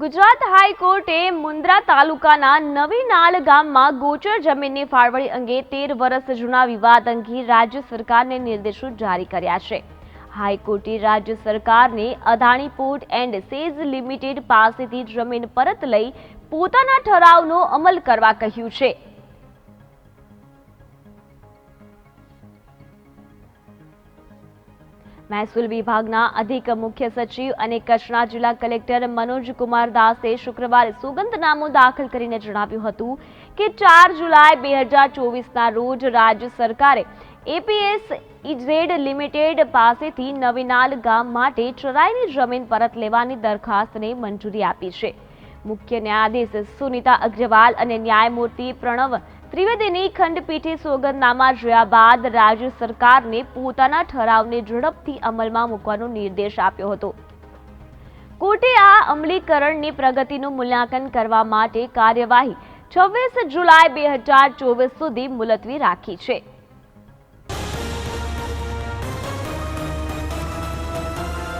ગુજરાત હાઈકોર્ટે મુન્દ્રા તાલુકાના નવીનાલ ગામમાં ગોચર જમીનની ફાળવણી અંગે તેર વર્ષ જૂના વિવાદ અંગે રાજ્ય સરકારને નિર્દેશો જારી કર્યા છે. હાઈકોર્ટે રાજ્ય સરકારને Adani port and SEZ limited પાસેથી જમીન પરત લઈ પોતાના ઠરાવનો અમલ કરવા કહ્યું છે. મહેસૂલ વિભાગના અધિક મુખ્ય સચિવ અને કચ્છના જિલ્લા કલેક્ટર મનોજ કુમાર દાસે શુક્રવારે સુગંધનામું દાખલ કરીને જણાવ્યું હતું કે ચાર જુલાઈ બે હજાર ચોવીસના રોજ રાજ્ય સરકારે એપીએસ ઇઝેડ લિમિટેડ પાસેથી નવીનાલ ગામ માટે ચરાઈની જમીન પરત લેવાની દરખાસ્તને મંજૂરી આપી છે. મુખ્ય ન્યાયાધીશ સુનિતા અગ્રવાલ અને ન્યાયમૂર્તિ પ્રણવ ત્રિવેદીની ખંડપીઠે સોગંદનામા જોયા બાદ રાજ્ય સરકારને પોતાના ઠરાવને ઝડપથી અમલમાં મૂકવાનો નિર્દેશ આપ્યો હતો. કોર્ટે આ અમલીકરણની પ્રગતિનું મૂલ્યાંકન કરવા માટે કાર્યવાહી છવ્વીસ જુલાઈ બે હજાર ચોવીસ સુધી મુલતવી રાખી છે.